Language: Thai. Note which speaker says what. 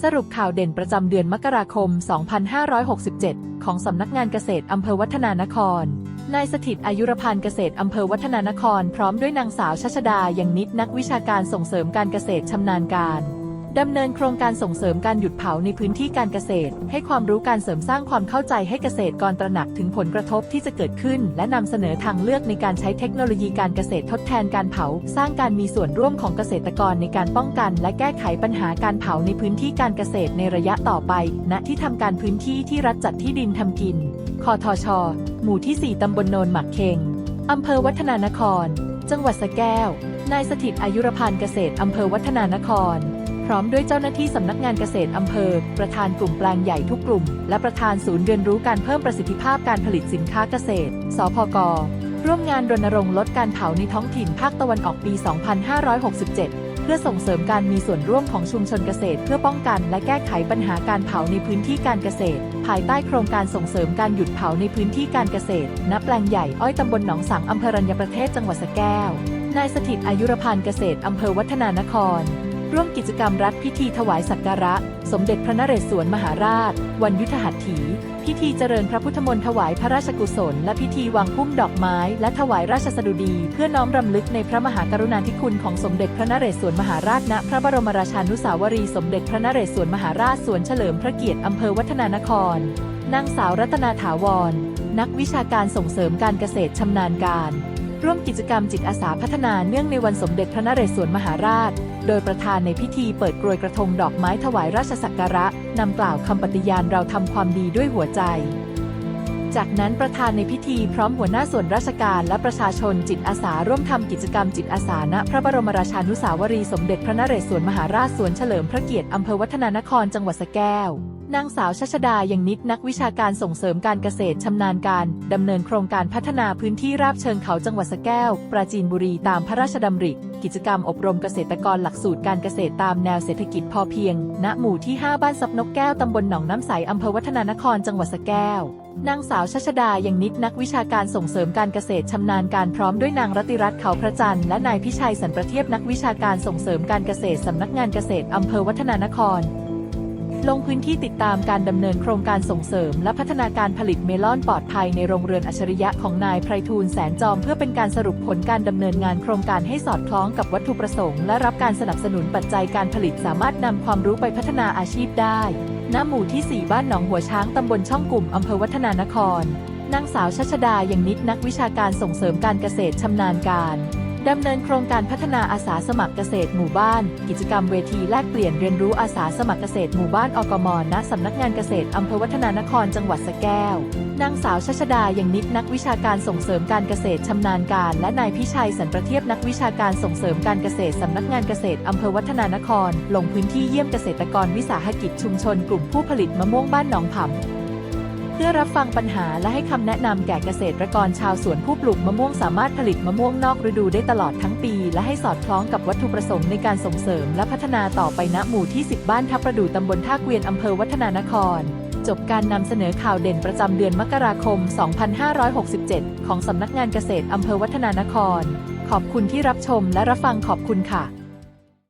Speaker 1: สรุปข่าวเด่นประจำเดือนมกราคม 2567 ของสำนักงานเกษตรอำเภอวัฒนานคร นายสถิตอายุรพันธ์เกษตรอำเภอวัฒนานคร พร้อมด้วยนางสาวชัชดายังนิดนักวิชาการส่งเสริมการเกษตรชำนาญการ ดำเนินโครงการส่งเสริมการหยุดเผาในพื้นที่การเกษตร ให้ความรู้การเสริมสร้างความเข้าใจให้เกษตรกรตระหนักถึงผลกระทบที่จะเกิดขึ้น และนำเสนอทางเลือกในการใช้เทคโนโลยีการเกษตรทดแทนการเผา สร้างการมีส่วนร่วมของเกษตรกรในการป้องกัน และแก้ไขปัญหาการเผาในพื้นที่การเกษตรในระยะต่อไป ณ ที่ทำการพื้นที่ที่รัฐจัดที่ดินทำกิน คอทช หมู่ที่ 4ตำบลโนนหมักเคงอำเภอวัฒนานคร จังหวัดสแก้ว นายสถิตอายุรพันธ์เกษตรอำเภอวัฒนานคร พร้อมด้วยเจ้าหน้าที่สำนักงานเกษตรอำเภอ ประธานกลุ่มแปลงใหญ่ทุกกลุ่ม และประธานศูนย์เรียนรู้การเพิ่มประสิทธิภาพการผลิตสินค้าเกษตร สพก ร่วมงานรณรงค์ลดการเผาในท้องถิ่นภาคตะวันออกปี 2567เพื่อส่งเสริมการมีส่วนร่วมของชุมชนเกษตร เพื่อป้องกันและแก้ไขปัญหาการเผาในพื้นที่การเกษตร ภายใต้โครงการส่งเสริมการหยุดเผาในพื้นที่การเกษตร ณ แปลงใหญ่อ้อยตำบลหนองสังอำเภอรัญญประเทศจังหวัดสแก้ว นายสถิตอายุรพันธ์เกษตรอำเภอวัฒนานคร ร่วมกิจกรรมรัฐพิธีถวายสักการะ สมเด็จพระนเรศวรมหาราช วันยุทธหัตถี พิธีเจริญพระพุทธมนต์ถวายพระราชกุศล และพิธีวางพุ่มดอกไม้ และถวายราชสดุดี เพื่อน้อมรำลึกในพระมหากรุณาธิคุณของสมเด็จพระนเรศวรมหาราชณพระบรมราชานุสาวรีสมเด็จพระนเรศวรมหาราชสวนเฉลิมพระเกียรติอำเภอวัฒนานครนางสาวรัตนาถาวร นักวิชาการส่งเสริมการเกษตรชำนาญการ ร่วมกิจกรรมจิตอาสาพัฒนาเนื่องในวันสมเด็จพระนเรศวรมหาราช โดยประธานในพิธีเปิดกรวยกระทงดอกไม้ถวายราชสักการะ นำกล่าวคำปฏิญาณเราทำความดีด้วยหัวใจ จากนั้นประธานในพิธีพร้อมหัวหน้าส่วนราชการและประชาชนจิตอาสาร่วมทำกิจกรรมจิตอาสาณพระบรมราชานุสาวรีสมเด็จพระนเรศวรมหาราชสวนเฉลิมพระเกียรติอำเภอวัฒนานครจังหวัดสแก้ว นางสาวชัชดายังนิดนักวิชาการส่งเสริมการเกษตรชำนาญการดำเนินโครงการพัฒนาพื้นที่ราบเชิงเขาจังหวัดสแก้ว ปราจีนบุรีตามพระราชดำริ กิจกรรมอบรมเกษตรกรหลักสูตรการเกษตรตามแนวเศรษฐกิจพอเพียง ณ หมู่ที่ 5 บ้านซับนกแก้วตำบลหนองน้ำใสอำเภอวัฒนานครจังหวัดสแก้วนางสาวชัชดายังนิดนักวิชาการส่งเสริมการเกษตรชำนาญการพร้อมด้วยนางรัติรัตน์เขาพระจันทร์และนายพิชัยสันประเทียบนักวิชาการส่งเสริมการเกษตรสำนักงานเกษตรอำเภอวัฒนานคร ลงพื้นที่ติดตามการดำเนินโครงการส่งเสริม และพัฒนาการผลิตเมลอนปลอดภัยในโรงเรือนอัจฉริยะของนายไพฑูรย์แสนจอมเพื่อเป็นการสรุปผลการดำเนินงานโครงการให้สอดคล้องกับวัตถุประสงค์ และรับการสนับสนุนปัจจัยการผลิตสามารถนำความรู้ไปพัฒนาอาชีพได้ณหมู่ที่ 4 บ้านหนองหัวช้างตำบลช่องกลุ่มอำเภอวัฒนานครนางสาวชัชดายังนิดนักวิชาการส่งเสริมการเกษตรชำนาญการ ดำเนินโครงการพัฒนาอาสาสมัครเกษตรหมู่บ้าน กิจกรรมเวทีแลกเปลี่ยนเรียนรู้อาสาสมัครเกษตรหมู่บ้านอกมณสำนักงานเกษตรอำเภอวัฒนานครจังหวัดสแก้ว นางสาวชัชดายังนิดนักวิชาการส่งเสริมการเกษตรชำนาญการ และนายพิชัยสันประเทียบนักวิชาการส่งเสริมการเกษตรสำนักงานเกษตรอำเภอวัฒนานคร ลงพื้นที่เยี่ยมเกษตรกรวิสาหกิจชุมชนกลุ่มผู้ผลิตมะม่วงบ้านหนองผำ พื่อรับฟังปัญหาและให้คำแนะนำแก่เกษตรกรชาวสวนผู้ปลูกมะม่วงสามารถผลิตมะม่วงนอกฤดูได้ตลอดทั้งปี และให้สอดคล้องกับวัตถุประสงค์ในการส่งเสริมและพัฒนาต่อไปณหมู่ที่ 10 บ้านทับประดูตำบลท่าเกวียนอำเภอวัฒนานคร จบการนำเสนอข่าวเด่นประจำเดือนมกราคม 2567 ของสำนักงานเกษตรอำเภอวัฒนานคร ขอบคุณที่รับชมและรับฟังขอบคุณค่ะ